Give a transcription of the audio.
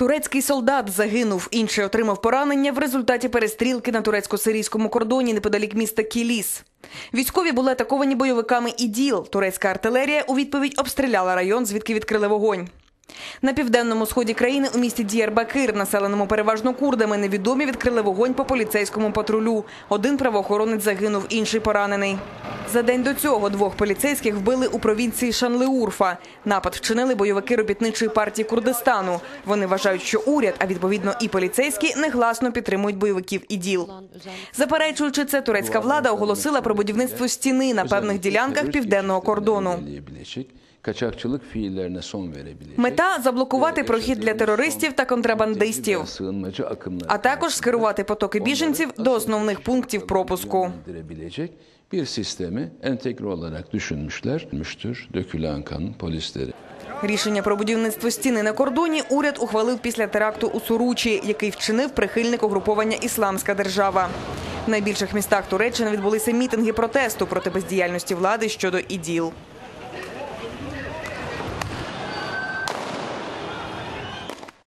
Турецький солдат загинув, інший отримав поранення в результаті перестрілки на турецько-сирійському кордоні неподалік міста Кіліс. Військові були атаковані бойовиками ІДІЛ. Турецька артилерія у відповідь обстріляла район, звідки відкрили вогонь. На південному сході країни у місті Дієрбакир, населеному переважно курдами, невідомі відкрили вогонь по поліцейському патрулю. Один правоохоронець загинув, інший поранений. За день до цього двох поліцейських вбили у провінції Шанлеурфа. Напад вчинили бойовики робітничої партії Курдистану. Вони вважають, що уряд, а відповідно і поліцейські, негласно підтримують бойовиків іділ. Заперечуючи це, турецька влада оголосила про будівництво стіни на певних ділянках південного кордону. Kaçakçılık fiillerine son verebilecek. Мета заблокувати прохід для терористів та контрабандистів, Sığınmacı а також скерувати потоки біженців до основних пунктів пропуску. bir sistemi entegre olarak düşünmüşler. Müştür, dökülen kan polisleri. Рішення про будівництво стіни на кордоні уряд ухвалив після теракту у Суручі, який вчинив прихильник угруповання Ісламська держава. В найбільших містах Туреччини відбулися мітинги протесту проти бездіяльності влади щодо іділ.